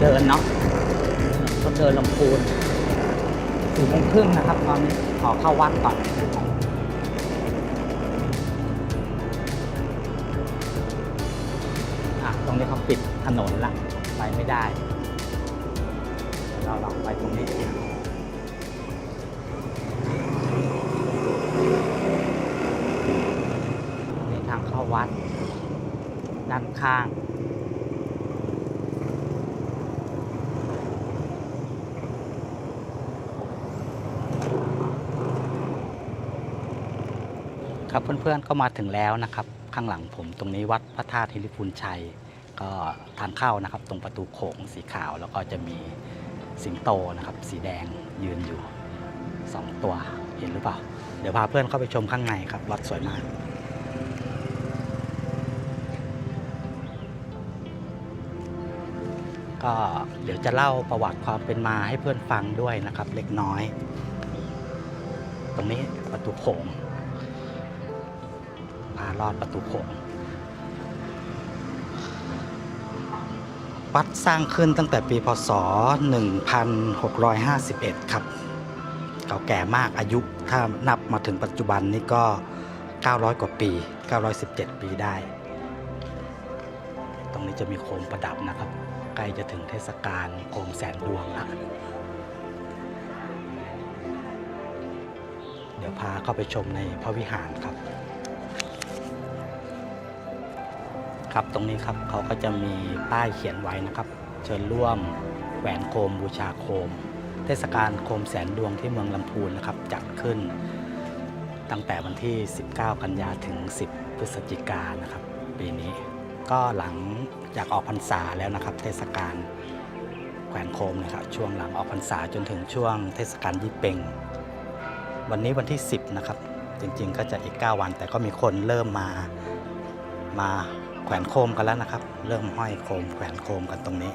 เดินเนาะต้องเดินลำพูนสี่โมงครึ่งนะครับ ตอนนี้ขอเข้าวัดก่อนอะตรงนี้เขาปิดถนนละไปไม่ได้เดี๋ยวเราลองไปตรงนี้นี่ทางเข้าวัด ด้านข้าง ครับเพื่อนๆก็มาถึงแล้วนะครับ ข้างหลังผมตรงนี้วัดพระธาตุธิริพุนชัย ก็ทางเข้านะครับ ตรงประตูโขงสีขาวแล้วก็จะมีสิงโตนะครับ สีแดงยืนอยู่สองตัวเห็นหรือเปล่า เดี๋ยวพาเพื่อนเข้าไปชมข้างในครับวัดสวยมากก็เดี๋ยวจะเล่าประวัติความเป็นมาให้เพื่อนฟังด้วยนะครับ เล็กน้อย ตรงนี้ประตูโขง พาลอดประตูโขงวัดสร้างขึ้นตั้งแต่ปีพศ 1651 ครับ เก่าแก่มากอายุถ้านับมาถึงปัจจุบันนี้ก็ 900 กว่าปี 917 ปีได้ ตรงนี้จะมีโคมประดับนะครับ ใกล้จะถึงเทศกาลโคมแสนดวงแล้วเดี๋ยวพาเข้าไปชมในพระวิหารครับ ครับตรงนี้ครับเขาก็จะมีป้ายเขียนไว้นะครับ เชิญร่วมแหวนโคมบูชาโคม เทศกาลโคมแสนดวงที่เมืองลำพูนนะครับจัดขึ้น ตั้งแต่วันที่ 19 กันยาถึง 10 พฤศจิกายนนะครับ ปีนี้ก็หลังจากออกพรรษาแล้วนะครับ เทศกาลแขวนโคมนะครับช่วงหลังออกพรรษาจนถึงช่วงเทศกาลยี่เปงวันนี้วันที่ 10 นะครับ จริงๆ ก็จะอีก 9 วัน แต่ก็มีคนเริ่มมามา ขวนโคมกันแล้วนะครับ เริ่มห้อยโคมแขวนโคมกันตรงนี้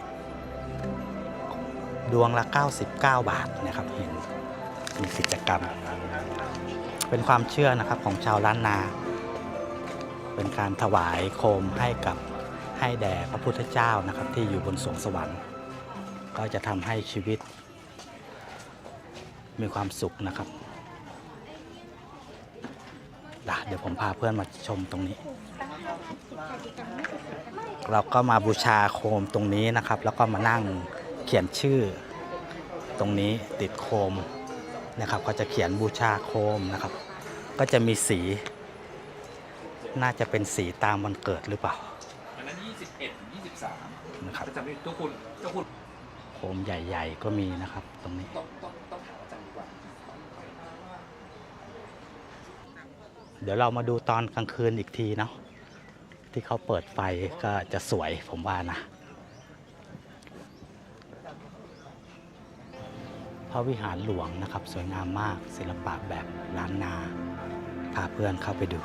ดวงละ 99 บาทนะครับเห็นมีกิจกรรม เป็นความเชื่อนะครับของชาวล้านนา เป็นการถวายโคมให้กับให้แด่พระพุทธเจ้านะครับที่อยู่บนสวงสวรรค์ ก็จะทำให้ชีวิต มีความสุขนะครับเดี๋ยวผมพาเพื่อนมาชมตรงนี้ เราก็มาบูชาโคมตรงนี้นะครับ แล้วก็มานั่งเขียนชื่อ ตรงนี้ติดโคมนะครับ ก็จะเขียนบูชาโคมนะครับ ก็จะมีสี น่าจะเป็นสีตามวันเกิดหรือเปล่าอันนั้น21 23นะครับถ้าจำไม่ผิดเจ้าคุณเจ้าคุณโคมใหญ่ ๆ ก็มีนะครับ ตรงนี้ต้องต้องต้องถามอาจารย์ดีกว่าเดี๋ยวเรามาดูตอนกลางคืนอีกทีเนาะ ที่เขาเปิดไฟก็จะสวยผมว่านะ พระวิหารหลวงนะครับ สวยงามมากศิลปะแบบล้านนา พาเพื่อนเข้าไปดู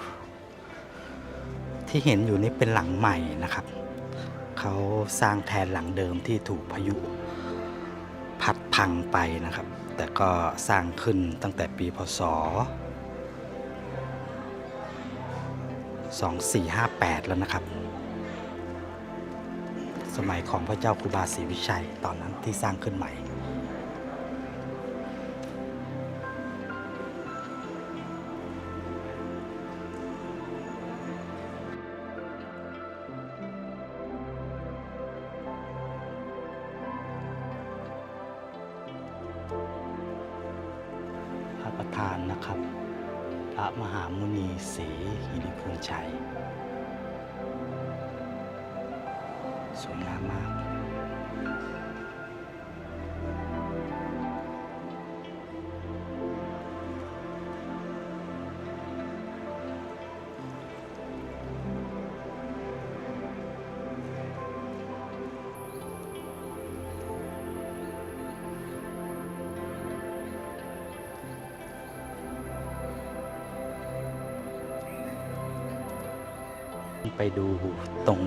ที่เห็นอยู่นี่เป็นหลังใหม่นะครับ เขาสร้างแทนหลังเดิมที่ถูกพายุพัดพังไปนะครับ แต่ก็สร้างขึ้นตั้งแต่ปีพศ 2458 แล้วนะครับ สมัยของพระเจ้าครูบาศรีวิชัยตอนนั้นที่สร้างขึ้นใหม่ สวยงามมาก ไปดูตรง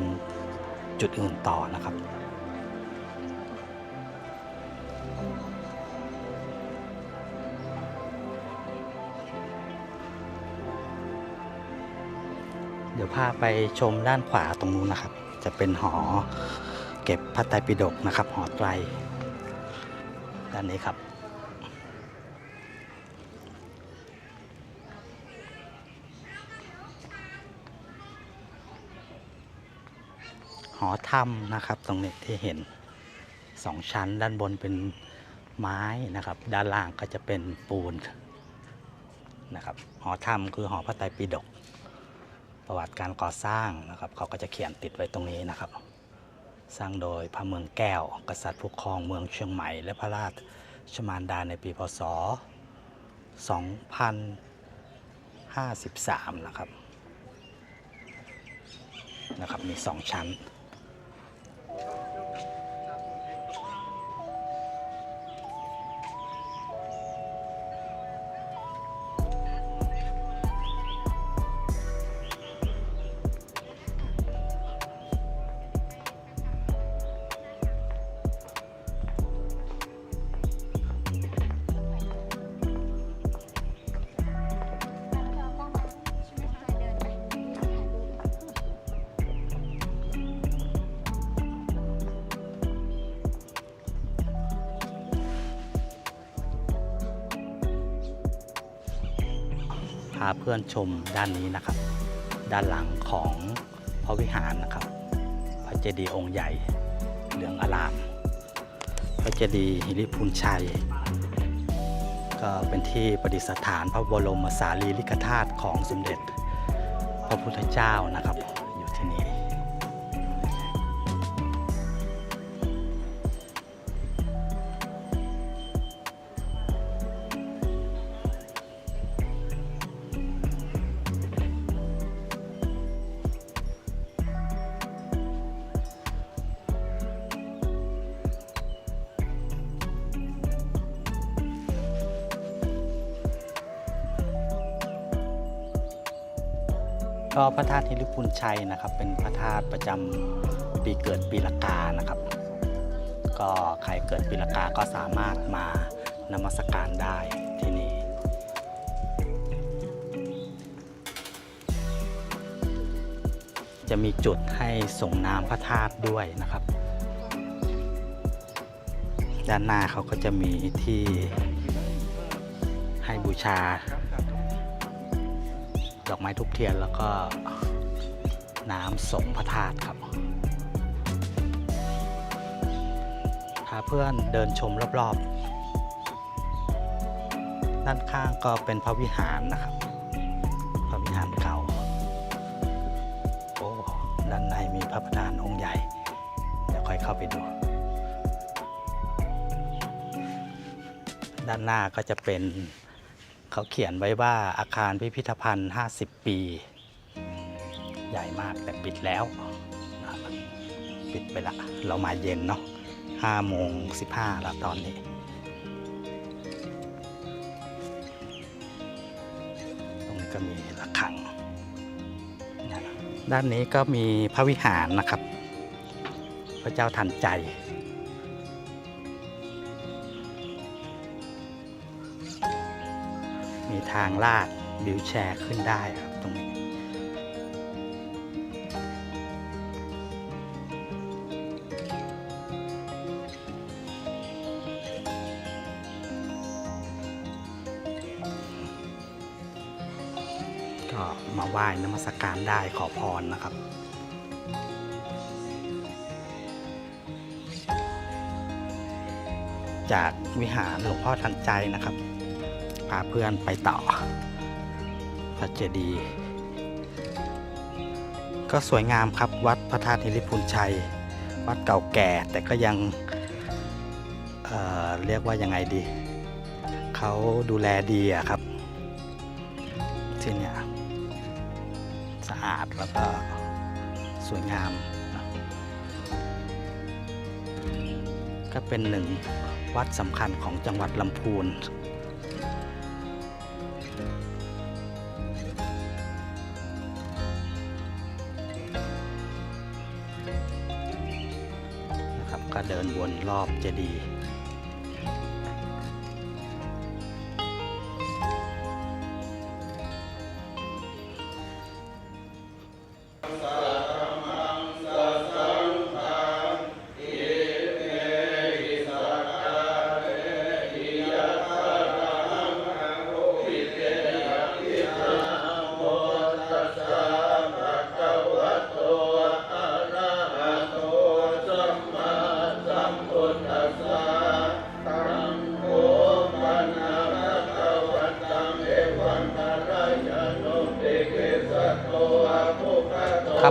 จุดอื่นต่อนะครับเดี๋ยวพาไปชมด้านขวาตรงนู้นนะครับ จะเป็นหอเก็บพระไตรปิฎกนะครับ หอไตรด้านนี้ครับ ห อถ้ำนะครับ ตรงนี้ที่เห็นสองชั้นด้านบนเป็นไม้นะครับ ด้านล่างก็จะเป็นปูนนะครับหอถ้ำคือหอพระไตรปิฎกประวัติการก่อสร้างนะครับ เขาก็จะเขียนติดไว้ตรงนี้นะครับ สร้างโดยพระเมืองแก้ว กษัตริย์ผู้ครองเมืองเชียงใหม่ และพระราชมารดาในปีพศ 2053 นะครับนะครับมีสองชั้นาเพื่อนชมด้านนี้นะครับ ด้านหลังของพระวิหารนะครับ พระเจดีย์องค์ใหญ่เหลืองอลาม พระเจดีย์หิริพุนชัย ก็เป็นที่ประดิษฐานพระบรมสารีริกธาตุของสมเด็จ พระพุทธเจ้านะครับ ก็พระธาตุฮิริพุนชัยนะครับ เป็นพระธาตุประจำปีเกิดปีละกานะครับ ก็ใครเกิดปีละกาก็สามารถมานมัสการได้ที่นี่จะมีจุดให้ส่งน้ำพระธาตุด้วยนะครับ ด้านหน้าเขาก็จะมีที่ให้บูชา อกไม้ทุกเทียนแล้วก็น้ำสงพระธาตุครับพาเพื่อนเดินชมรอบๆ ด้านข้างก็เป็นพระวิหารนะครับ พระวิหารเก่า โอ้ด้านในมีพระประธานองค์ใหญ่ เดี๋ยวค่อยเข้าไปดู ด้านหน้าก็จะเป็น เขาเขียนไว้ว่าอาคารพิพิธภัณฑ์ 50 ปี ใหญ่มากแต่ปิดแล้ว ปิดไปละ เรามาเย็นเนาะ5โมง15แล้วตอนนี้ตรงนี้ก็มีระฆัง ด้านนี้ก็มีพระวิหารนะครับ พระเจ้าทันใจ ทางลาดวิวแชร์ขึ้นได้ครับตรงนี้ ก็มาไหว้นมัสการได้ขอพรนะครับจากวิหารหลวงพ่อทันใจนะครับ พาเพื่อนไปต่อพระเจดีย์ก็สวยงามครับวัดพระธาตุนิริพุนชัย วัดเก่าแก่แต่ก็ยังเเรียกว่ายังไงดี เขาดูแลดีอะครับที่เนี่ยสะอาดแล้วก็สวยงาม ก็เป็นหนึ่งวัดสำคัญของจังหวัดลำพูน นะครับก็เดินวนรอบเจดีย์ครั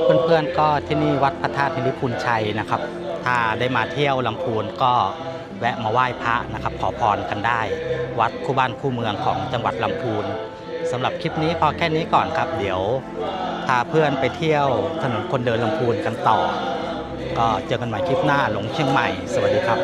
เพื่อนๆก็ที่นี่วัดพระธาตุนิริพุนชัยนะครับ ถ้าได้มาเที่ยวลำพูนก็แวะมาไหว้พระนะครับ ขอพรกันได้ วัดคู่บ้านคู่เมืองของจังหวัดลำพูนสำหรับคลิปนี้พอแค่นี้ก่อนครับ เดี๋ยวพาเพื่อนไปเที่ยวถนนคนเดินลำพูนกันต่อ ก็เจอกันใหม่คลิปหน้าหลงเชียงใหม่ สวัสดีครับ